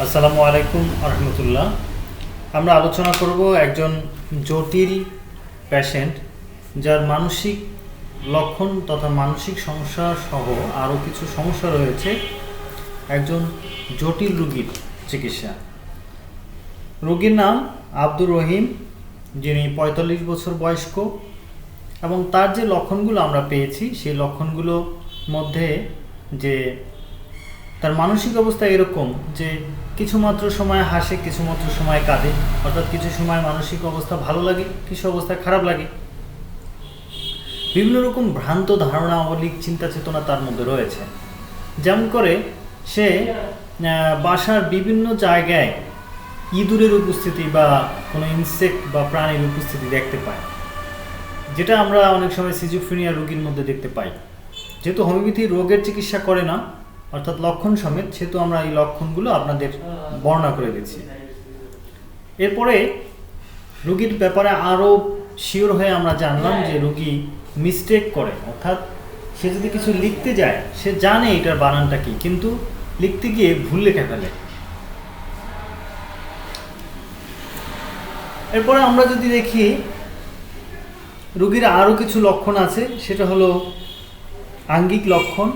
আসসালামু আলাইকুম আহমতুল্লাহ আমরা আলোচনা করব একজন জটিল পেশেন্ট যার মানসিক লক্ষণ তথা মানসিক সমস্যা সহ আরও কিছু সমস্যা রয়েছে। একজন জটিল রোগীর চিকিৎসা। রোগীর নাম আব্দুর রহিম, যিনি পঁয়তাল্লিশ বছর বয়স্ক এবং তার যে লক্ষণগুলো আমরা পেয়েছি, সেই লক্ষণগুলো মধ্যে যে তার মানসিক অবস্থা এরকম যে কিছুমাত্র সময় হাসে, কিছুমাত্র সময় কাঁদে। অর্থাৎ কিছু সময় মানসিক অবস্থা ভালো লাগে, কিছু অবস্থা খারাপ লাগে। বিভিন্ন রকম ভ্রান্ত ধারণা অলিক চিন্তা চেতনা তার মধ্যে রয়েছে। যেমন করে সে বাসার বিভিন্ন জায়গায় ইঁদুরের উপস্থিতি বা কোনো ইনসেক্ট বা প্রাণীর উপস্থিতি দেখতে পায়। যেটা আমরা অনেক সময় সিজোফ্রেনিয়া রোগীর মধ্যে দেখতে পাই। যেহেতু হোমিওপ্যাথি রোগের চিকিৎসা করে না অর্থাৎ লক্ষণ সমেত সেহেতু আমরা এই লক্ষণগুলো আপনাদের বর্ণনা করে দিচ্ছি। এরপরে রুগীর ব্যাপারে আরও শিওর হয়ে আমরা জানলাম যে রুগী মিস্টেক করে। অর্থাৎ সে যদি কিছু লিখতে যায়, সে জানে এটার বানানটা কি, কিন্তু লিখতে গিয়ে ভুল লিখে ফেলে। এরপরে আমরা যদি দেখি, রুগীর আরও কিছু লক্ষণ আছে, সেটা হলো আঙ্গিক লক্ষণ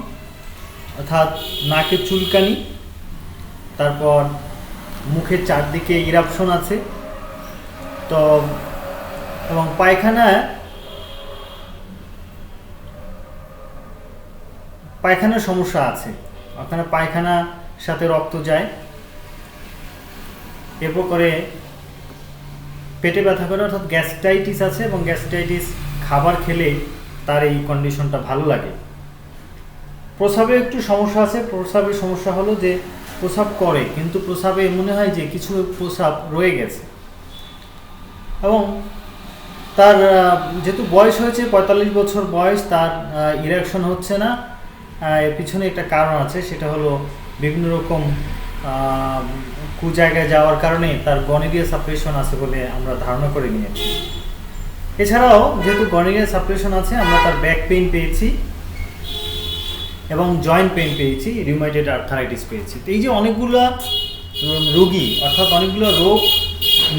অর্থাৎ নাকের চুলকানি, তারপর মুখের চারদিকে ইরাপশন আছে। তো, এবং পায়খানা, পায়খানার সমস্যা আছে। ওখানে পায়খানার সাথে রক্ত যায়। এরপর করে পেটে ব্যথা করে, অর্থাৎ গ্যাস্ট্রাইটিস আছে এবং গ্যাস্ট্রাইটিস খাবার খেলে তার এই কন্ডিশনটা ভালো লাগে। প্রসাবে একটু সমস্যা আছে। প্রসাবের সমস্যা হলো যে প্রসাব করে, কিন্তু প্রসাবে মনে হয় যে কিছু প্রসাব রয়ে গেছে। এবং তার যেহেতু বয়স হয়েছে, পঁয়তাল্লিশ বছর বয়স, তার ইরেকশন হচ্ছে না। এর পিছনে একটা কারণ আছে, সেটা হলো বিভিন্ন রকম কু জায়গায় যাওয়ার কারণে তার গনেরিয়া সাপ্রেশন আছে বলে আমরা ধারণা করে নিয়েছি। এছাড়াও, যেহেতু গনেরিয়া সাপ্রেশন আছে, আমরা তার ব্যাক পেইন পেয়েছি। এবং জয়েন্ট পেন পেয়েছি রিউমাইটেড আর্থারাইটিস পেয়েছি। তো এই যে অনেকগুলো রোগী, অর্থাৎ অনেকগুলো রোগ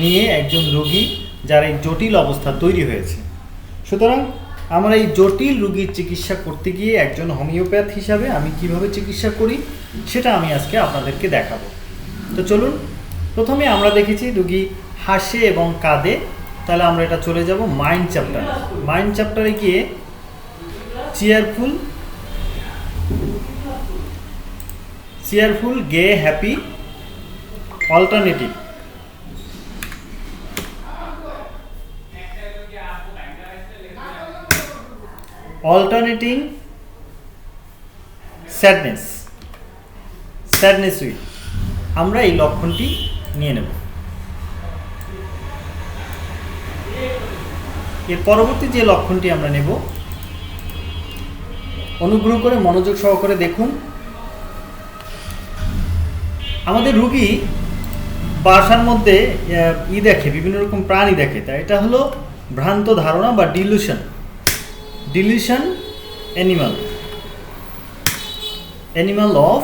নিয়ে একজন রোগী, যার এই জটিল অবস্থা তৈরি হয়েছে। সুতরাং আমরা এই জটিল রোগীর চিকিৎসা করতে গিয়ে একজন হোমিওপ্যাথ হিসাবে আমি কীভাবে চিকিৎসা করি, সেটা আমি আজকে আপনাদেরকে দেখাবো। তো চলুন, প্রথমে আমরা দেখেছি রুগী হাসে এবং কাঁদে। তাহলে আমরা এটা চলে যাব মাইন্ড চ্যাপ্টার মাইন্ড চ্যাপ্টারে গিয়ে cheerful cheerful gay happy alternative alternating sadness sadness with আমরা এই লক্ষণটি নিয়ে নেব। এর পরবর্তী যে লক্ষণটি আমরা নেব, অনুগ্রহ করে মনোযোগ সহকারে দেখুন। আমাদের রুগী বাসার মধ্যে ই দেখে বিভিন্ন রকম প্রাণী দেখে। তা এটা হলো ভ্রান্ত ধারণা বা delusion delusion animal. Animal of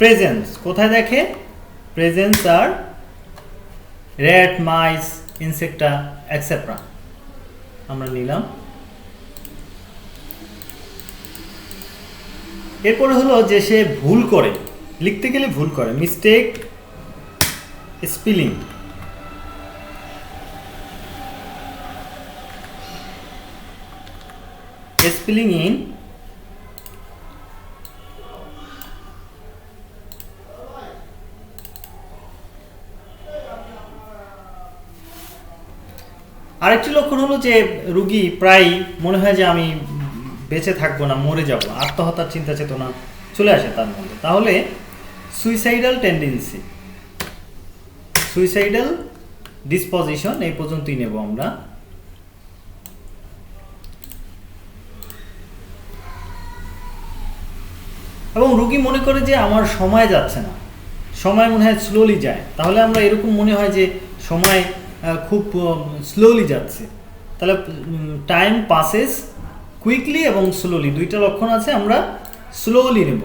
presence. কোথায় দেখে? প্রেজেন্স আর র্যাট মাইস ইনসেক্টা অ্যাকসেট্রা আমরা নিলাম। এরপরে হলো যে সে ভুল করে। লিখতে গেলে ভুল করে। মিস্টেক স্পেলিং spelling in আরেকটি লক্ষণ হলো যে রুগী প্রায় মনে হয় যে আমি বেঁচে থাকব না, মরে যাব, আত্মহত্যার চিন্তা চেতনা চলে আসে তার মধ্যে। তাহলে সুইসাইডাল টেন্ডেন্সি সুইসাইডাল ডিসপজিশন এই পর্যন্তই নেব আমরা। এবং রুগী মনে করে যে আমার সময় যাচ্ছে না, সময় মনে হয় স্লোলি যায়। তাহলে আমরা এরকম মনে হয় যে সময় খুব স্লোলি যাচ্ছে। তাহলে টাইম পাসেস কুইকলি এবং স্লোলি দুইটা লক্ষণ আছে, আমরা স্লোলি নেব।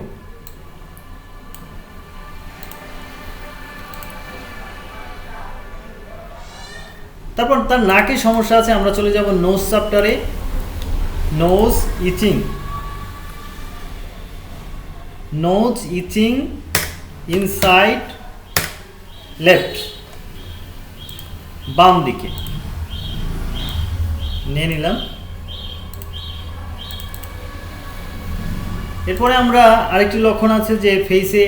তারপর তার নাকে সমস্যা আছে, আমরা চলে যাব নোজ চ্যাপ্টারে nose itching nose itching inside left বাম দিকে। নিয়ে নিলাম। এরপরে আমরা আরেকটি লক্ষণ আছে যে ফেসে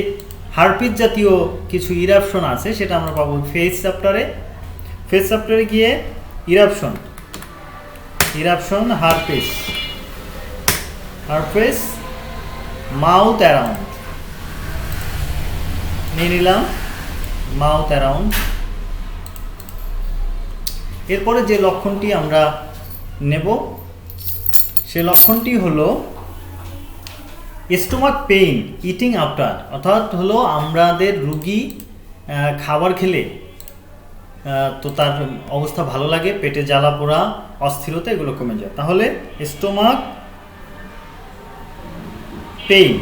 হারপিস জাতীয় কিছু ইরাপশন আছে, সেটা আমরা পাবো ফেস চ্যাপ্টারে ফেস চ্যাপ্টারে গিয়ে eruption eruption herpes herpes mouth around নিয়ে নিলাম মাউথ অ্যারাউন্ড এরপরে যে লক্ষণটি আমরা নেব, সে লক্ষণটি হলো স্টোমাক পেইন ইটিং আফটার অর্থাৎ হলো আমাদের রুগী খাবার খেলে তো তার অবস্থা ভালো লাগে, পেটে জ্বালা পোড়া, অস্থিরতা, এগুলো কমে যায়। তাহলে stomach pain.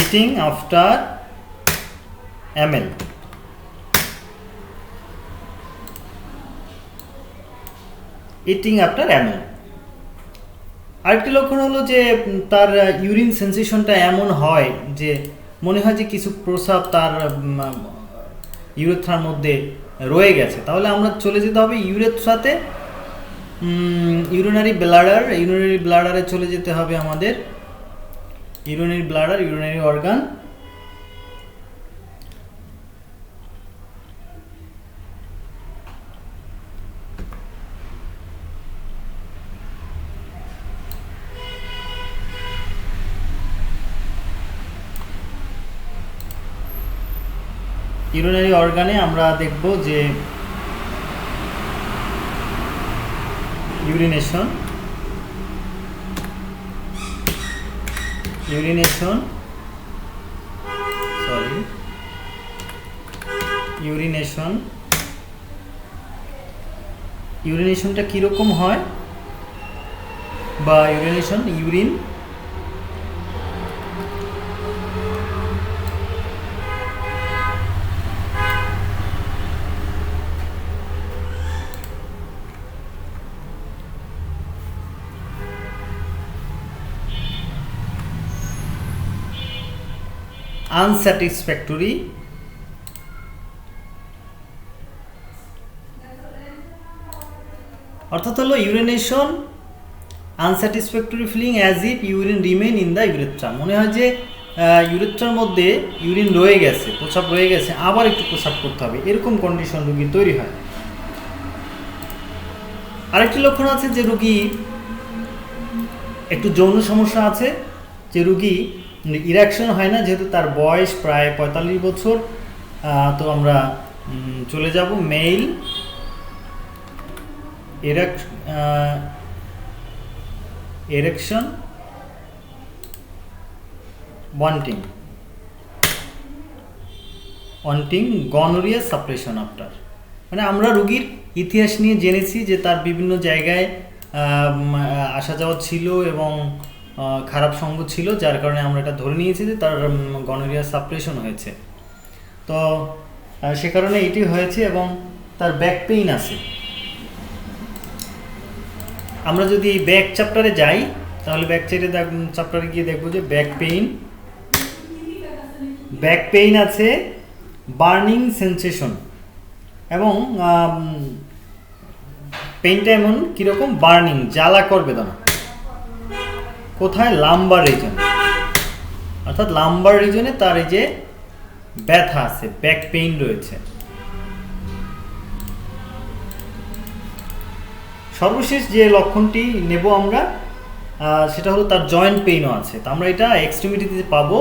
Eating after meal eating after meal আরেকটি লক্ষণ হলো যে, তার ইউরিন সেন্সেশনটা এমন হয় যে, মনে হয় যে কিছু প্রস্রাব তার ইউরেথ্রার মধ্যে রয়ে গেছে। তাহলে আমরা চলে যেতে হবে ইউরেথ্রাতে ইউরিনারি ব্লাডার ইউরিনারি ব্লাডারে চলে যেতে হবে আমাদের। Urinary bladder urinary organ urinary অর্গানে আমরা দেখব যে ইউরিনেশন ইউরিনেশন সরি ইউরিনেশন, ইউরিনেশনটা কীরকম হয়? বা ইউরিনেশন ইউরিন আনস্যাটিসফ্যাক্টরি অর্থাৎ হলো urination unsatisfactory feeling as if urine remain in the urethra মনে হয় যে ইউরেথ্রার মধ্যে ইউরিন রয়ে গেছে, প্রসাব রয়ে গেছে, আবার একটু প্রসাব করতে হবে। এরকম কন্ডিশন রুগীর তৈরি হয়। আরেকটি লক্ষণ আছে যে রুগী, একটু যৌন সমস্যা আছে, যে রুগী ইরাকশন হয় না, যেহেতু তার বয়স প্রায় পঁয়তাল্লিশ বছর তো আমরা চলে যাব male Iraq erection wanting wanting gonorrhoea suppression after মানে আমরা রুগীর ইতিহাস নিয়ে জেনেছি যে তার বিভিন্ন জায়গায় আসা যাওয়া ছিল এবং খারাপ সঙ্গ ছিল, যার কারণে আমরা এটা ধরে নিয়েছি যে তার গনোরিয়া সাপ্রেশন হয়েছে। তো সে কারণে এটি হয়েছে এবং তার ব্যাক পেইন আছে। আমরা যদি ব্যাক চ্যাপ্টারে যাই, তাহলে ব্যাক চাইটে চ্যাপ্টারে গিয়ে দেখব যে ব্যাক পেইন ব্যাক পেইন আছে বার্নিং সেন্সেশন এবং পেইনটা এমন কীরকম? বার্নিং জ্বালা করবে বেদনা কোথায়? লাম্বার রিজন অর্থাৎ লাম্বার রিজনে তার এই যে ব্যথা আছে ব্যাক পেইন রয়েছে। সর্বশেষ যে লক্ষণটি নেব আমরা সেটা হলো তার জয়েন্ট পেইনও আছে। তো আমরা এটা এক্সট্রিমিটিতে পাবো।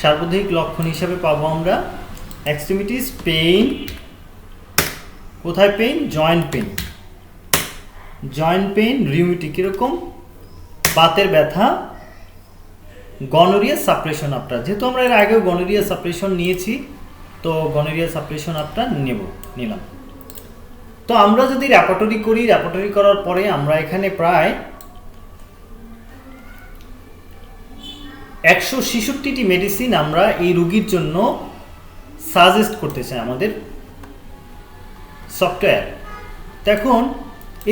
সার্বধায়িক লক্ষণ হিসাবে পাবো আমরা। এক্সট্রিমিটিস পেইন কোথায় pain joint pain joint pain rheumatic কীরকম? বাতের ব্যথা গনোরিয়া সাপ্রেশন আপটা যেহেতু আমরা এর আগেও গনোরিয়া সাপ্রেশন নিয়েছি, তো গনোরিয়া সাপ্রেশন আপটা নেব, নিলাম। তো আমরা যদি র্যাপাটরি করি র্যাপাটরি করার পরে আমরা এখানে প্রায় একশো ছেষট্টিটি মেডিসিন আমরা এই রুগীর জন্য সাজেস্ট করতে চাই আমাদের সফটওয়্যার দেখুন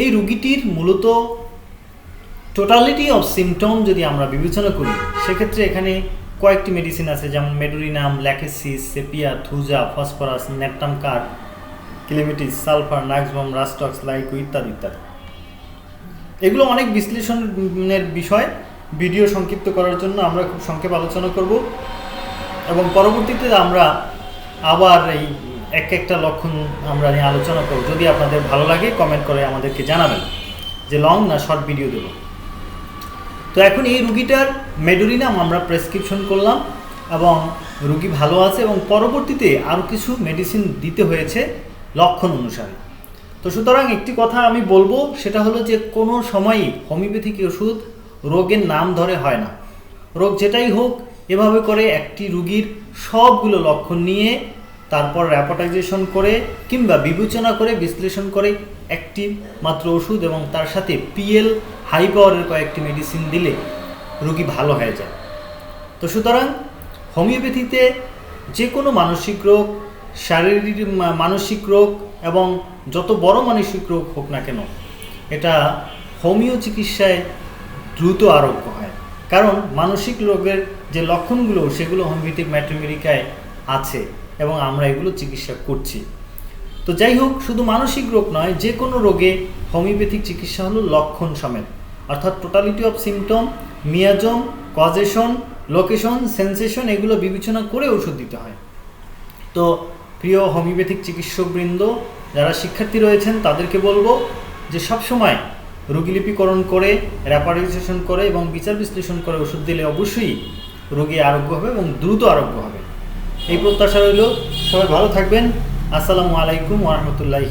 এই রুগীটির মূলত টোটালিটি অফ সিমটম যদি আমরা বিবেচনা করি, সেক্ষেত্রে এখানে কয়েকটি মেডিসিন আছে, যেমন medorrhinum, lachesis, sepia, thuja, phosphorus natrum carb কিলোমিটিস sulphur nux vom rhus tox, lyco ইত্যাদি ইত্যাদি। এগুলো অনেক বিশ্লেষণের বিষয়, ভিডিও সংক্ষিপ্ত করার জন্য আমরা খুব সংক্ষেপ আলোচনা করব। এবং পরবর্তীতে আমরা আবার এই এক একটা লক্ষণ আমরা নিয়ে আলোচনা করব। যদি আপনাদের ভালো লাগে কমেন্ট করে আমাদেরকে জানাবেন যে লং না শর্ট ভিডিও দেব। তো এখন এই রুগীটার মেডোরিনাম আমরা প্রেসক্রিপশন করলাম এবং রুগী ভালো আছে এবং পরবর্তীতে আরও কিছু মেডিসিন দিতে হয়েছে লক্ষণ অনুসারে। তো সুতরাং একটি কথা আমি বলব, সেটা হলো যে কোনো সময়ই হোমিওপ্যাথিক ওষুধ রোগের নাম ধরে হয় না। রোগ যেটাই হোক, এভাবে করে একটি রুগীর সবগুলো লক্ষণ নিয়ে তারপর র্যাপোটাইজেশন করে কিংবা বিবেচনা করে, বিশ্লেষণ করে একটি মাত্র ওষুধ এবং তার সাথে পিএল হাই পাওয়ারের কয়েকটি মেডিসিন দিলে রুগী ভালো হয়ে যায়। তো সুতরাং হোমিওপ্যাথিতে যে কোনো মানসিক রোগ, শারীরিক মানসিক রোগ এবং যত বড় মানসিক রোগ হোক না কেন, এটা হোমিও চিকিৎসায় দ্রুত আরোগ্য হয়। কারণ মানসিক রোগের যে লক্ষণগুলো, সেগুলো হোমিওপ্যাথিক ম্যাট্রিমেরিকায় আছে। এবং আমরা এগুলো চিকিৎসা করছি। তো যাই হোক, শুধু মানসিক রোগ নয়, যে কোনো রোগে হোমিওপ্যাথিক চিকিৎসা হলো লক্ষণ সমেত। অর্থাৎ totality of symptom miasm causation location sensation এগুলো বিবেচনা করে ওষুধ দিতে হয়। তো প্রিয় হোমিওপ্যাথিক চিকিৎসকবৃন্দ, যারা শিক্ষার্থী রয়েছেন, তাদেরকে বলব যে সবসময় রোগীলিপিকরণ করে র্যাপারাইজেশন করে এবং বিচার বিশ্লেষণ করে ওষুধ দিলে অবশ্যই রোগী আরোগ্য হবে এবং দ্রুত আরোগ্য হবে। এই প্রত্যাশা রইল। সবাই ভালো থাকবেন। আসসালামু আলাইকুম ওরহমতুল্লাহি